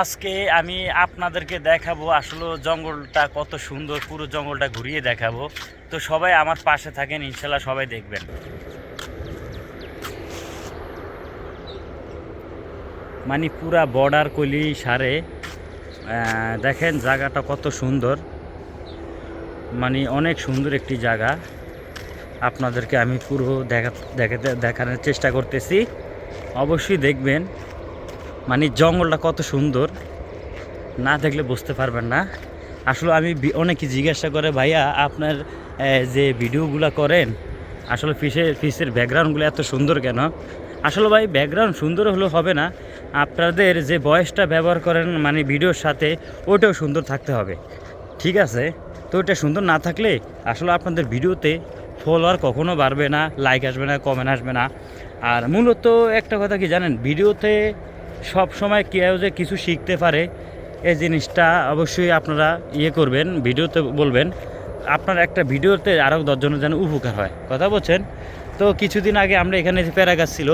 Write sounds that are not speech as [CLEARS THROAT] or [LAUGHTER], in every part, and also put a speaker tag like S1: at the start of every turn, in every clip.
S1: আজকে আমি আপনাদেরকে দেখাবো আসলে জঙ্গলটা কত সুন্দর, পুরো জঙ্গলটা ঘুরিয়ে দেখাবো। তো সবাই আমার পাশে থাকেন, ইনশাল্লাহ সবাই দেখবেন। মানে পুরা বর্ডার কলি সারে দেখেন জায়গাটা কত সুন্দর। মানে অনেক সুন্দর একটি জায়গা। আপনাদেরকে আমি পুরো দেখা দেখাতে দেখানোর চেষ্টা করতেছি। অবশ্যই দেখবেন। মানে জঙ্গলটা কত সুন্দর, না দেখলে বুঝতে পারবেন না। আসলে আমি অনেকে জিজ্ঞাসা করে, ভাইয়া, আপনার যে ভিডিওগুলো করেন, আসলে ফিশের ফিশের ব্যাকগ্রাউন্ডগুলো এত সুন্দর কেন? আসলে ভাই, ব্যাকগ্রাউন্ড সুন্দর হলেও হবে না। আপনাদের যে বয়সটা ব্যবহার করেন মানে ভিডিওর সাথে ওটাও সুন্দর থাকতে হবে। ঠিক আছে? তো ওটা সুন্দর না থাকলে, আসলে আপনাদের ভিডিওতে ফলোয়ার কখনো বাড়বে না লাইক আসবে না কমেন্ট আসবে না। আর মূলত একটা কথা কি জানেন? ভিডিওতে সব সময় কেউ যে কিছু শিখতে পারে এই জিনিসটা অবশ্যই আপনারা ইয়ে করবেন, ভিডিওতে বলবেন। আপনার একটা ভিডিওতে আরও দশজনের যেন উপকার হয়। কথা বলছেন? তো কিছুদিন আগে আমরা এখানে প্যারা গাছ ছিল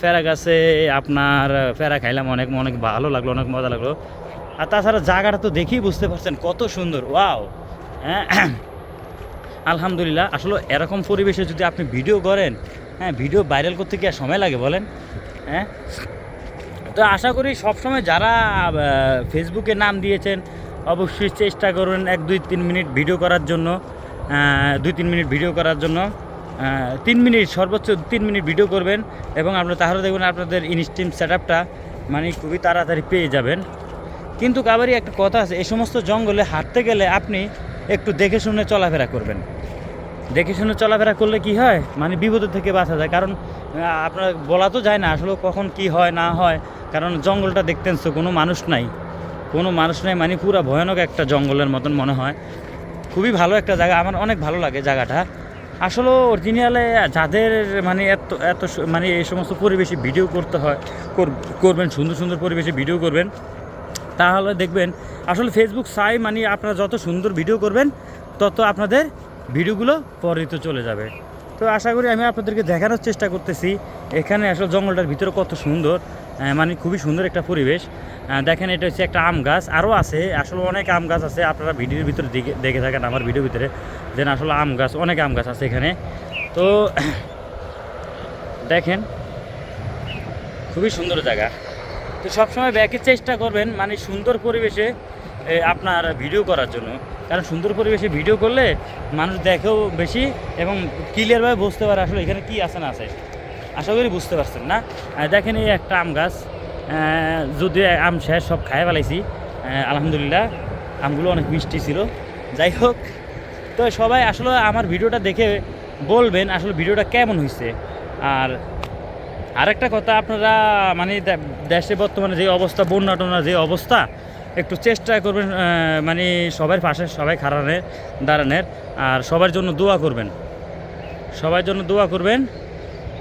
S1: প্যারা গাছে আপনার প্যারা খাইলাম, অনেক অনেক ভালো লাগল, অনেক মজা লাগল। আর তাছাড়া জায়গাটা তো দেখেই বুঝতে পারছেন কত সুন্দর, ওয়াও। হ্যাঁ [CLEARS THROAT] আলহামদুলিল্লাহ। আসলে এরকম পরিবেশে যদি আপনি ভিডিও করেন হ্যাঁ ভিডিও ভাইরাল করতে কি আর সময় লাগে বলেন? হ্যাঁ? তো আশা করি সবসময় যারা ফেসবুকে নাম দিয়েছেন, অবশ্যই চেষ্টা করুন এক, দুই, তিন মিনিট ভিডিও করার জন্য দুই, তিন মিনিট ভিডিও করার জন্য তিন মিনিট, সর্বোচ্চ তিন মিনিট ভিডিও করবেন এবং আপনারা তাহলে দেখবেন আপনাদের ইনস্টিম সেট আপটা মানে খুবই তাড়াতাড়ি পেয়ে যাবেন। কিন্তু কাবারই একটা কথা আছে, এই সমস্ত জঙ্গলে হাঁটতে গেলে আপনি একটু দেখে শুনে চলাফেরা করবেন। দেখে শুনে চলাফেরা করলে কি হয়? মানে বিপদের থেকে বাঁচা যায়। কারণ আপনার বলা তো যায় না আসলে কখন কি হয়, না হয়। কারণ জঙ্গলটা দেখতেন তো, কোনো মানুষ নাই। কোনো মানুষ নাই মানে পুরো ভয়ানক একটা জঙ্গলের মতন মনে হয়। খুবই ভালো একটা জায়গা, আমার অনেক ভালো লাগে জায়গাটা। আসলে অরিজিনালে যাদের মানে এত এত মানে এই সমস্ত পরিবেশে ভিডিও করতে হয় করবেন, সুন্দর সুন্দর পরিবেশে ভিডিও করবেন, তাহলে দেখবেন, আসলে ফেসবুক চাই মানে আপনারা যত সুন্দর ভিডিও করবেন, তত আপনাদের ভিডিওগুলো পরিত চলে যাবে। তো আশা করি আমি আপনাদেরকে দেখানোর চেষ্টা করতেছি। এখানে আসলে জঙ্গলটার ভিতরে কত সুন্দর মানে খুবই সুন্দর একটা পরিবেশ। দেখেন এটা হচ্ছে একটা আম গাছ। আরও আছে, আসলে অনেক আম গাছ আছে। আপনারা ভিডিওর ভিতরে দেখে থাকেন আমার ভিডিওর ভিতরে যেন আসলে আম গাছ, অনেক আম গাছ আছে এখানে। তো দেখেন, খুবই সুন্দর জায়গা। তো সবসময় ব্যাকের চেষ্টা করবেন মানে সুন্দর পরিবেশে আপনার ভিডিও করার জন্য। কারণ সুন্দর পরিবেশে ভিডিও করলে মানুষ দেখেও বেশি এবং ক্লিয়ারভাবে বুঝতে পারে আসলে এখানে কি আছে না আছে। আশা করি বুঝতে পারছেন না। দেখেন এই একটা আম গাছ যদি আম শেষ, সব খায় ফেলাইছি। আলহামদুলিল্লাহ, আমগুলো অনেক মিষ্টি ছিল। যাই হোক, তো সবাই আসলে আমার ভিডিওটা দেখে বলবেন আসলে ভিডিওটা কেমন হয়েছে আর আরেকটা কথা, আপনারা মানে দেশে বর্তমানে যে অবস্থা, বন্যা টন্যা যে অবস্থা, একটু চেষ্টা করবেন মানে সবার পাশে সবাই খারানের দাঁড়ানের, আর সবার জন্য দোয়া করবেন। সবার জন্য দোয়া করবেন।